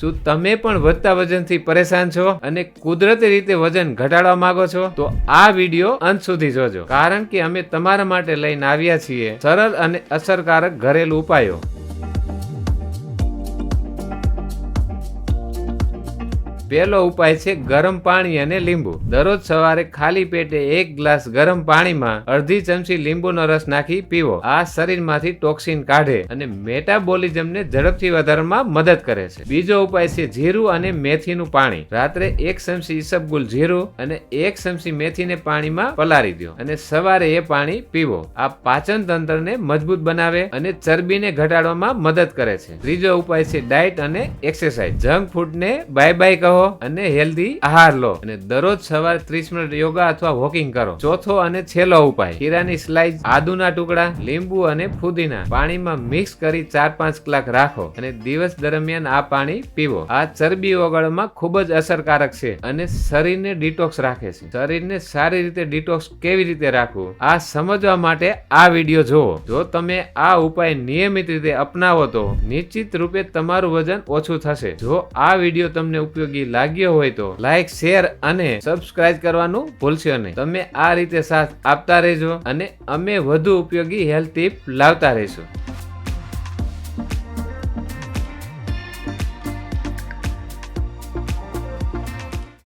શું તમે પણ વધતા વજનથી પરેશાન છો અને કુદરતી રીતે વજન ઘટાડવા માંગો છો? તો આ વીડિયો અંત સુધી જોજો. કારણ કે અમે તમારા માટે લઈને આવ્યા છીએ સરળ અને અસરકારક ઘરેલું ઉપાયો. પહેલો ઉપાય છે ગરમ પાણી અને લીંબુ. દરરોજ સવારે ખાલી પેટે એક ગ્લાસ ગરમ પાણીમાં અડધી ચમચી લીંબુનો રસ નાખી પીવો. આ શરીરમાંથી ટોક્સિન કાઢે અને મેટાબોલિઝમને ઝડપથી વધારવામાં મદદ કરે છે. બીજો ઉપાય છે જીરું અને મેથીનું પાણી. રાત્રે એક ચમચી ઈસબગુલ જીરું અને એક ચમચી મેથીને પાણીમાં પલારી દો અને સવારે એ પાણી પીવો. આ પાચન તંત્રને મજબૂત બનાવે અને ચરબીને ઘટાડવામાં મદદ કરે છે. ત્રીજો ઉપાય છે ડાયટ અને એક્સરસાઇઝ. જંક ફૂડને બાય બાય કહો. અને હેલ્ધી આહાર લો. અને દરરોજ સવારે 30 મિનિટ યોગા અથવા વોકિંગ કરો. ચોથો અને છેલ્લો ઉપાય, ખીરાની સ્લાઇસ આદુના ટુકડા, લીંબુ અને ફુદીના પાણીમાં મિક્સ કરી ચાર પાંચ કલાક રાખો અને દિવસ દરમિયાન આ પાણી પીવો. આ ચરબી ઓગળમાં ખૂબ જ અસરકારક છે અને શરીરને ડિટોક્સ રાખે છે. શરીરને સારી રીતે ડિટોક્સ કેવી રીતે રાખવું? આ સમજવા માટે આ વીડિયો જુઓ. જો તમે આ ઉપાય નિયમિત રીતે અપનાવો તો, નિશ્ચિત રૂપે તમારું વજન ઓછું થશે. જો આ વીડિયો તમને ઉપયોગી લાગ્યો હોય તો લાઈક શેર અને સબસ્ક્રાઇબ કરવાનું ભૂલશો નહીં. તમે આ રીતે સાથ આપતા રહેજો અને અમે વધુ ઉપયોગી હેલ્થ ટીપ લાવતા રહીશું.